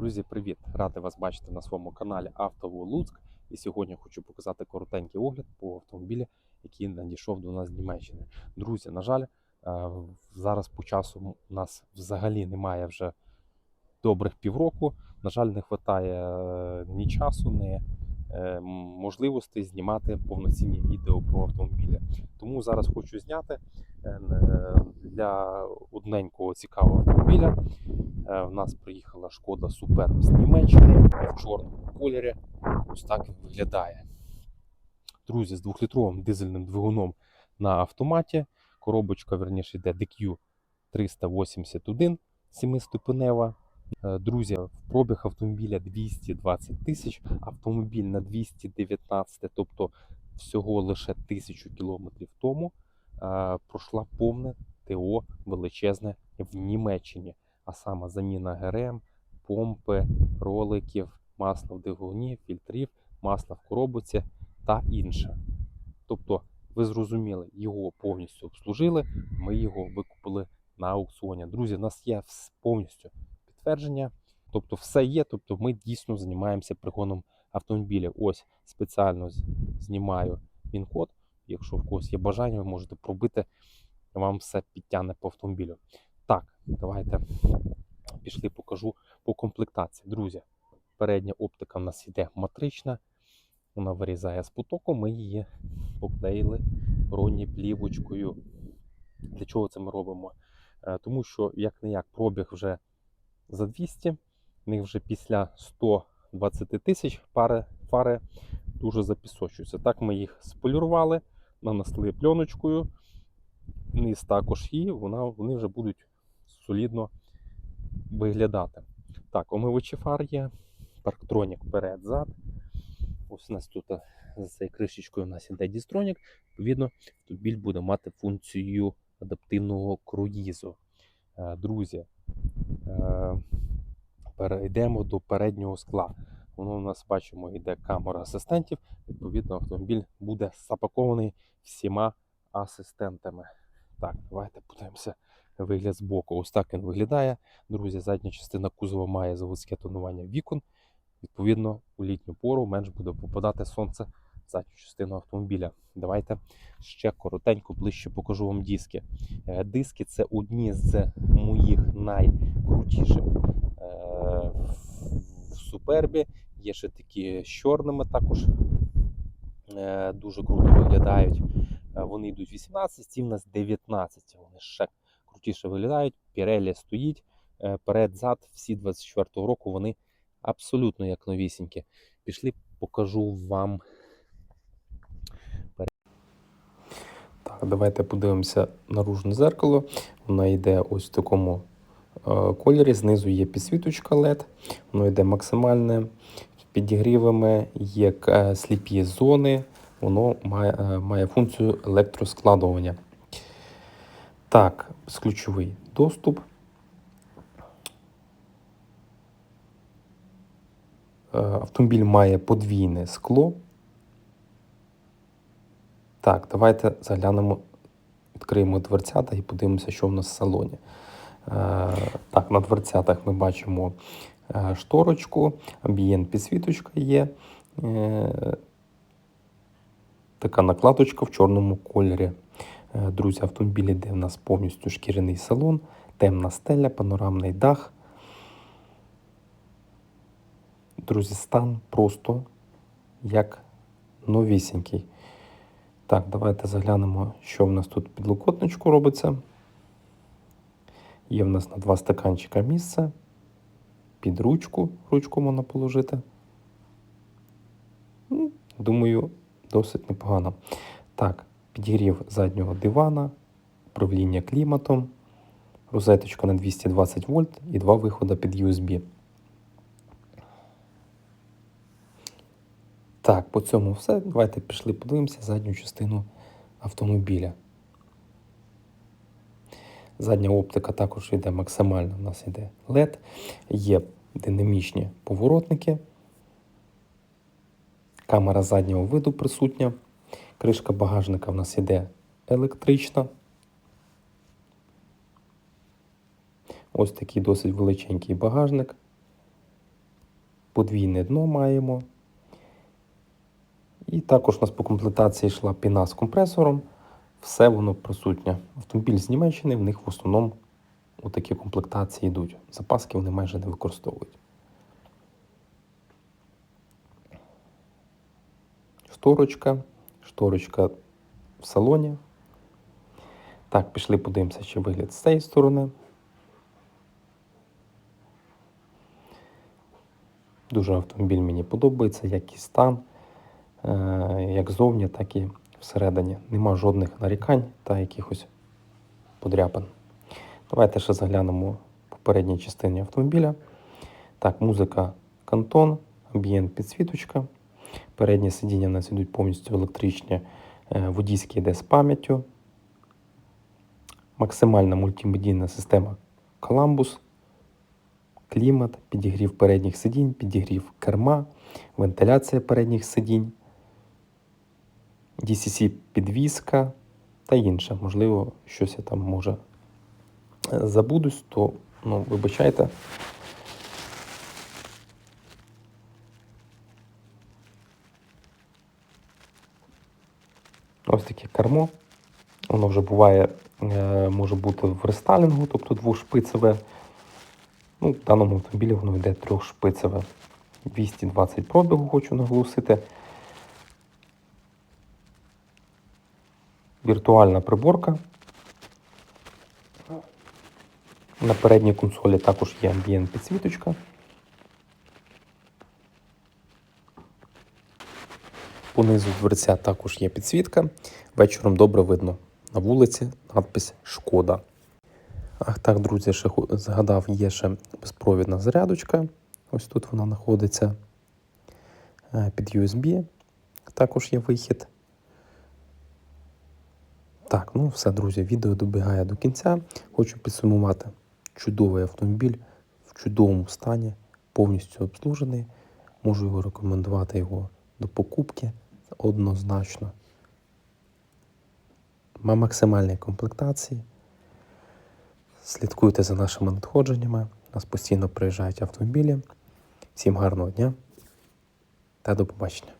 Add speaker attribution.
Speaker 1: Друзі, привіт! Радий вас бачити на своєму каналі Автово Луцьк. І сьогодні хочу показати коротенький огляд по автомобілі, який надійшов до нас з Німеччини. Друзі, на жаль, е, зараз по часу у нас взагалі немає вже добрих півроку. На жаль, не вистачає е, ні часу, ні можливостей знімати повноцінні відео про автомобілі. Тому зараз хочу зняти е, е, для одненького цікавого автомобіля. Е, В нас приїхала шкода Superb з Німеччини в чорному кольорі. Ось так виглядає. Друзі, з двохлітровим дизельним двигуном на автоматі. Коробочка, верніше, йде DQ 381 7-ступенева. Е, Друзі, в пробіг автомобіля 220 тисяч, автомобіль на 219, тобто всього лише тисячу кілометрів тому е, пройшла повне ТО величезне в Німеччині а саме заміна ГРМ, помпи, роликів, масла в двигуні, фільтрів, масла в коробці та інше. Тобто, ви зрозуміли, його повністю обслужили, ми його викупили на аукціоні. Друзі, в нас є повністю підтвердження, тобто все є, тобто ми дійсно займаємося пригоном автомобіля. Ось спеціально знімаю він-код. Якщо в когось є бажання, ви можете пробити, вам все підтягне по автомобілю. Так, давайте пішли, покажу по комплектації. Друзі, передня оптика в нас йде матрична, вона вирізає з потоку, ми її поклеїли ронні плівочкою. Для чого це ми робимо? Е, Тому що, як не як, пробіг вже за 200, в них вже після 120 тисяч пари, фари дуже запісочуються. Так ми їх сполірували, нанесли пленочкою, низ також і вона, вони вже будуть солідно виглядати. Так, омивачі фар є, парктронік вперед-зад. Ось у нас тут е, за цією кришечкою у нас іде дістронік. Відповідно, автомобіль буде мати функцію адаптивного круїзу. Е, Друзі, перейдемо до переднього скла. Воно у нас бачимо, йде камера асистентів. Відповідно, автомобіль буде запакований всіма асистентами. Так, давайте подивимося вигляд з боку. Ось так він виглядає. Друзі, задня частина кузова має заводське тонування вікон. Відповідно, у літню пору менш буде попадати сонце задню частину автомобіля. Давайте ще коротенько ближче покажу вам диски. Е, Диски це одні з моїх найкрутіших е, в супербі. Є ще такі з чорними також е, дуже круто виглядають. Вони йдуть 18, ці в нас 19. Вони ще крутіше виглядають. Pirelli стоїть е, перед-зад, всі 24-го року вони абсолютно як новісінькі. Пішли, покажу вам. перед- Так, давайте подивимося наружне зеркало. Воно йде ось в такому е, кольорі. Знизу є підсвіточка LED, воно йде максимальне підігрівами, є е, сліпі зони, воно має, е, має функцію електроскладування. Так, ключовий доступ. Автомобіль має подвійне скло. Так, давайте заглянемо, відкриємо дверцята і подивимося, що в нас в салоні. Е, Так, на дверцятах ми бачимо е, шторочку, амбієнт підсвіточка є. Е, Така накладочка в чорному кольорі. Друзі, автомобіль іде в нас повністю шкіряний салон, темна стеля, панорамний дах. Друзі, стан просто як новісінький. Так, давайте заглянемо, що в нас тут під локотничку робиться. Є в нас на два стаканчика місце. Під ручку, ручку можна положити. Ну, Думаю, досить непогано. Так, підігрів заднього дивана, управління кліматом, розеточка на 220 вольт і два виходи під USB. Так, по цьому все. Давайте пішли подивимося задню частину автомобіля. Задня оптика також йде максимально. У нас йде LED, є динамічні поворотники. Камера заднього виду присутня. Кришка багажника в нас йде електрична. Ось такий досить величенький багажник. подвійне дно маємо. І також у нас по комплектації йшла піна з компресором. Все воно присутнє. Автомобіль з Німеччини, в них в основному такі комплектації йдуть. Запаски вони майже не використовують. Шторочка, шторочка в салоні. Так, пішли подивимося, ще вигляд з цієї сторони. Дуже автомобіль мені подобається, як стан, як зовні, так і всередині. Нема жодних нарікань та якихось подряпин. Давайте ще заглянемо в попередній частині автомобіля. Так, музика Кантон, амбієнт підсвіточка. Передні сидіння у нас йдуть повністю електричні, е, водійські йде з пам'яттю. Максимальна мультимедійна система Columbus, клімат, підігрів передніх сидінь, підігрів керма, вентиляція передніх сидінь, DCC підвізка та інше. Можливо, щось я там може забудусь, то ну, вибачайте. Ось таке кермо. Воно вже буває, е, може бути в рестайлінгу, тобто двошпицеве. Ну, в даному автомобілі воно йде трьохшпицеве. 220 пробігу хочу наголосити. Віртуальна приборка. На передній консолі також є амбієнт підсвіточка. Понизу дверця також є підсвітка. Вечором добре видно на вулиці надпис Шкода. Ах так, друзі, ще згадав, є ще безпровідна зарядочка. Ось тут вона знаходиться Е, під USB. Також є вихід. Так, ну все, друзі, відео добігає до кінця. Хочу підсумувати. Чудовий автомобіль в чудовому стані, повністю обслужений. Можу його рекомендувати його до покупки однозначно. Ма- максимальній комплектації. Слідкуйте за нашими надходженнями. У нас постійно приїжджають автомобілі. Всім гарного дня та до побачення.